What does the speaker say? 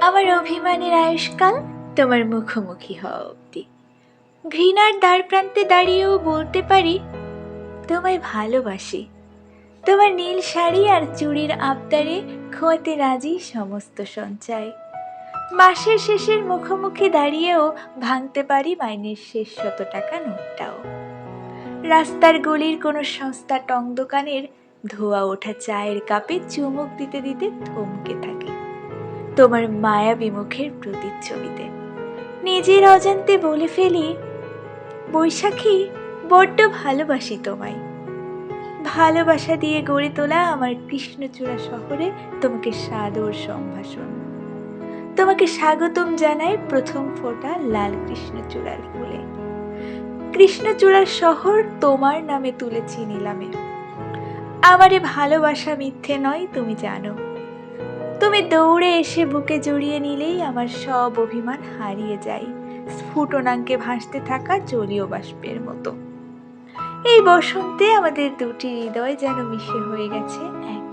আমার অভিমানের আয়ুষ্কাল তোমার মুখোমুখি হওয়া অব্দি ঘৃণার দ্বার প্রান্তে দাঁড়িয়েও বলতে পারি, তোমায় ভালোবাসি। তোমার নীল শাড়ি আর চুড়ির আবদারে খোয়াতে রাজি সমস্ত সঞ্চয়। মাসের শেষের মুখোমুখি দাঁড়িয়েও ভাঙতে পারি মাইনের শেষ শত টাকা নোটটাও। রাস্তার গলির কোনো সস্তা টং দোকানের ধোয়া ওঠা চায়ের কাপে চুমুক দিতে দিতে থমকে থাকি। তোমার মায়াবী মুখের প্রতিচ্ছবিতে। নিজের অজান্তে বলে ফেলি, বৈশাখী বড্ড ভালোবাসি তোমায়। ভালোবাসা দিয়ে গড়ে তোলা আমার কৃষ্ণচূড়া শহরে তোমাকে সাদর সম্ভাষণ। তোমাকে স্বাগতম জানাই প্রথম ফোঁটা লাল কৃষ্ণচূড়ার ফুলে। কৃষ্ণচূড়ার শহর তোমার নামে তুলেছি নিলামে। আমারে ভালোবাসা মিথ্যে নয়, তুমি জানো। তুমি দৌড়ে এসে বুকে জড়িয়ে নিলেই আমার সব অভিমান হারিয়ে যায়। স্ফুটনাঙ্কে ভাসতে থাকা জলীয় বাষ্পের মতো। এই বসন্তে আমাদের দুটি হৃদয় যেন মিশে হয়ে গেছে এক